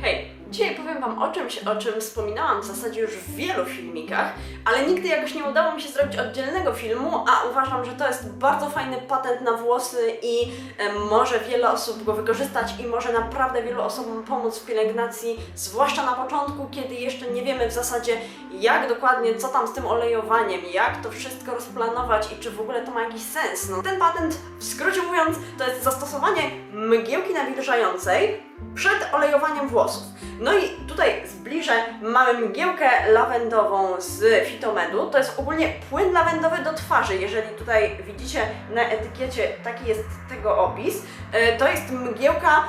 Hey, dzisiaj powiem Wam o czymś, o czym wspominałam w zasadzie już w wielu filmikach, ale nigdy jakoś nie udało mi się zrobić oddzielnego filmu, a uważam, że to jest bardzo fajny patent na włosy i e, może wiele osób go wykorzystać i może naprawdę wielu osobom pomóc w pielęgnacji, zwłaszcza na początku, kiedy jeszcze nie wiemy w zasadzie jak dokładnie, co tam z tym olejowaniem, jak to wszystko rozplanować i czy w ogóle to ma jakiś sens. No, ten patent, w skrócie mówiąc, to jest zastosowanie mgiełki nawilżającej przed olejowaniem włosów. No i tutaj zbliżę, mamy mgiełkę lawendową z Fitomedu. To jest ogólnie płyn lawendowy do twarzy. Jeżeli tutaj widzicie na etykiecie, taki jest tego opis. E, To jest mgiełka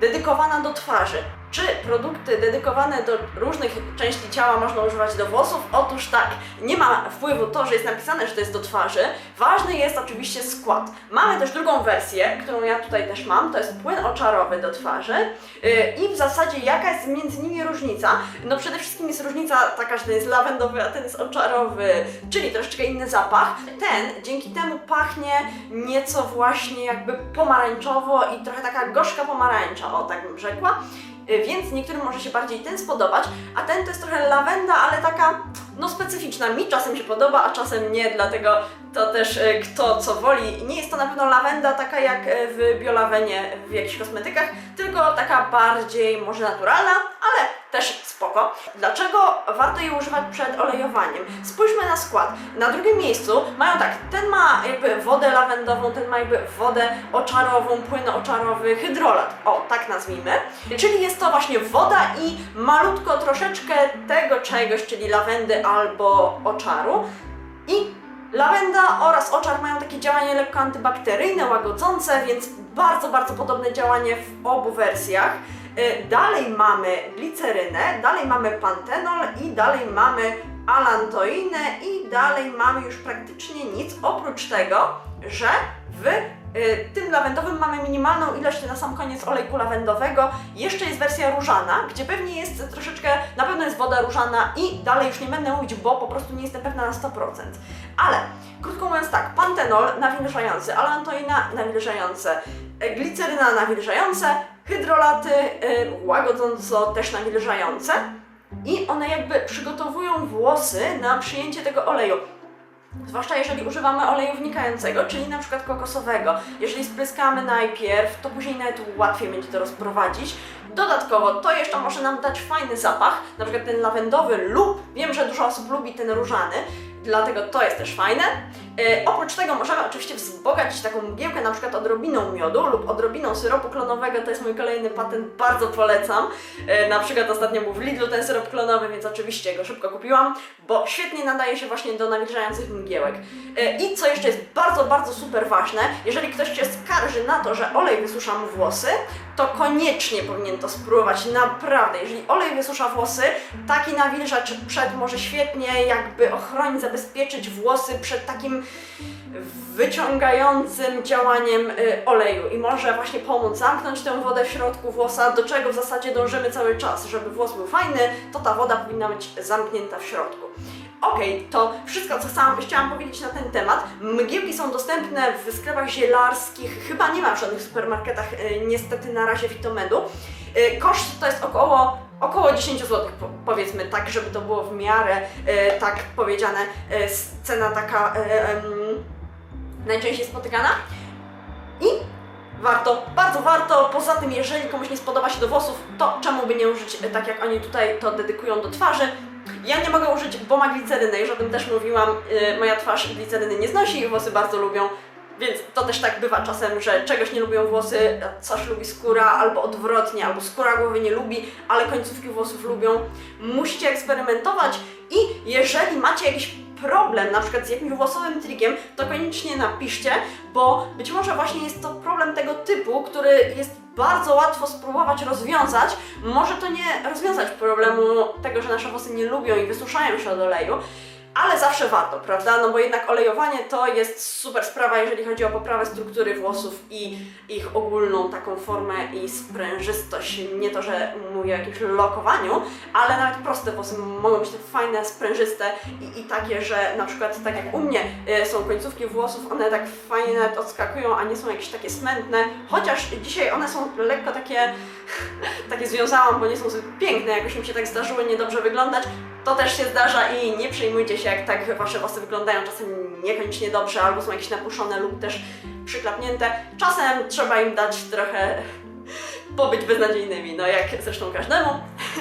dedykowana do twarzy. Czy produkty dedykowane do różnych części ciała można używać do włosów? Otóż tak, nie ma wpływu to, że jest napisane, że to jest do twarzy. Ważny jest oczywiście skład. Mamy też drugą wersję, którą ja tutaj też mam, to jest płyn oczarowy do twarzy. Yy, I w zasadzie jaka jest między nimi różnica? No przede wszystkim jest różnica taka, że ten jest lawendowy, a ten jest oczarowy, czyli troszeczkę inny zapach. Ten dzięki temu pachnie nieco właśnie jakby pomarańczowo i trochę taka gorzka pomarańcza, o tak bym rzekła. Y, Więc niektórym może się bardziej ten spodobać, a ten to jest trochę lawenda, ale taka no specyficzna. Mi czasem się podoba, a czasem nie, dlatego to też y, kto co woli. Nie jest to na pewno lawenda taka jak y, w biolawenie w jakichś kosmetykach, tylko taka bardziej może naturalna, ale też spoko. Dlaczego warto jej używać przed olejowaniem? Spójrzmy na skład. Na drugim miejscu mają tak, ten ma jakby wodę lawendową, ten ma jakby wodę oczarową, płyn oczarowy, hydrolat, o tak nazwijmy. Czyli jest to właśnie woda i malutko troszeczkę tego czegoś, czyli lawendy albo oczaru. I Lawenda oraz oczar mają takie działanie lekko antybakteryjne, łagodzące, więc bardzo, bardzo podobne działanie w obu wersjach. Y, Dalej mamy glicerynę, dalej mamy pantenol i dalej mamy alantoinę i dalej mamy już praktycznie nic, oprócz tego, że w y, tym lawendowym mamy minimalną ilość na sam koniec olejku lawendowego. Jeszcze jest wersja różana, gdzie pewnie jest troszeczkę, na pewno jest woda różana i dalej już nie będę mówić, bo po prostu nie jestem pewna na 100%. Ale krótko mówiąc tak, pantenol nawilżający, alantoina nawilżające, e, gliceryna nawilżające, hydrolaty y, łagodząco też nawilżające i one jakby przygotowują włosy na przyjęcie tego oleju. Zwłaszcza jeżeli używamy oleju wnikającego, czyli na przykład kokosowego. Jeżeli spryskamy najpierw, to później nawet łatwiej będzie to rozprowadzić. Dodatkowo to jeszcze może nam dać fajny zapach, na przykład ten lawendowy lub, wiem, że dużo osób lubi ten różany, dlatego to jest też fajne. E, oprócz tego możemy oczywiście wzbogacić taką mgiełkę na przykład odrobiną miodu lub odrobiną syropu klonowego, to jest mój kolejny patent, bardzo polecam. E, na przykład ostatnio był w Lidlu ten syrop klonowy, więc oczywiście go szybko kupiłam, bo świetnie nadaje się właśnie do nawilżających mgiełek. E, I co jeszcze jest bardzo, bardzo super ważne, jeżeli ktoś się skarży na to, że olej wysusza mu włosy, to koniecznie powinien to spróbować, naprawdę. Jeżeli olej wysusza włosy, taki nawilżacz przed może świetnie jakby ochronić, zabezpieczyć włosy przed takim wyciągającym działaniem y, oleju i może właśnie pomóc zamknąć tę wodę w środku włosa, do czego w zasadzie dążymy cały czas. Żeby włos był fajny, to ta woda powinna być zamknięta w środku. Okej, to wszystko, co chciałam, chciałam powiedzieć na ten temat. Mgiełki są dostępne w sklepach zielarskich, chyba nie ma w żadnych supermarketach, y, niestety na razie Fitomedu. Y, koszt to jest około około 10 zł, po, powiedzmy tak, żeby to było w miarę y, tak powiedziane, s- cena taka y, em, najczęściej spotykana. I warto, bardzo warto. Poza tym, jeżeli komuś nie spodoba się do włosów, to czemu by nie użyć y, tak jak oni tutaj to dedykują do twarzy. Ja nie mogę użyć, bo ma glicerynę, już o tym też mówiłam, y, moja twarz gliceryny nie znosi i włosy bardzo lubią. Więc to też tak bywa czasem, że czegoś nie lubią włosy, coś lubi skóra, albo odwrotnie, albo skóra głowy nie lubi, ale końcówki włosów lubią. Musicie eksperymentować i jeżeli macie jakiś problem, na przykład z jakimś włosowym trikiem, to koniecznie napiszcie, bo być może właśnie jest to problem tego typu, który jest bardzo łatwo spróbować rozwiązać. Może to nie rozwiązać problemu tego, że nasze włosy nie lubią i wysuszają się od oleju, ale zawsze warto, prawda? No bo jednak olejowanie to jest super sprawa, jeżeli chodzi o poprawę struktury włosów i ich ogólną taką formę i sprężystość. Nie to, że mówię o jakimś lokowaniu, ale nawet proste włosy mogą być te fajne, sprężyste i, i takie, że na przykład tak jak u mnie y, są końcówki włosów, one tak fajnie nawet odskakują, a nie są jakieś takie smętne, chociaż dzisiaj one są lekko takie, takie związałam, bo nie są zbyt piękne, jakoś mi się tak zdarzyło niedobrze wyglądać, to też się zdarza i nie przejmujcie się, jak tak wasze włosy wyglądają czasem niekoniecznie dobrze, albo są jakieś napuszone lub też przyklapnięte. Czasem trzeba im dać trochę pobyć beznadziejnymi, no jak zresztą każdemu.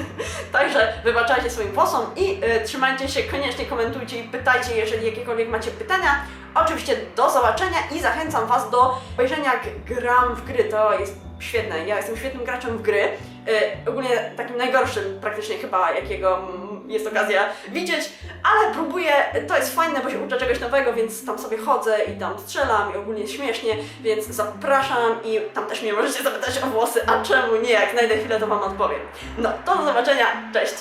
Także wybaczajcie swoim włosom i y, trzymajcie się, koniecznie komentujcie i pytajcie, jeżeli jakiekolwiek macie pytania. Oczywiście do zobaczenia i zachęcam Was do obejrzenia jak gram w gry, to jest świetne. Ja jestem świetnym graczem w gry. Y, ogólnie takim najgorszym praktycznie chyba, jakiego jest okazja widzieć, ale to jest fajne, bo się uczę czegoś nowego, więc tam sobie chodzę i tam strzelam i ogólnie śmiesznie, więc zapraszam i tam też mnie możecie zapytać o włosy, a czemu nie, jak znajdę chwilę to Wam odpowiem. No, to do zobaczenia, cześć!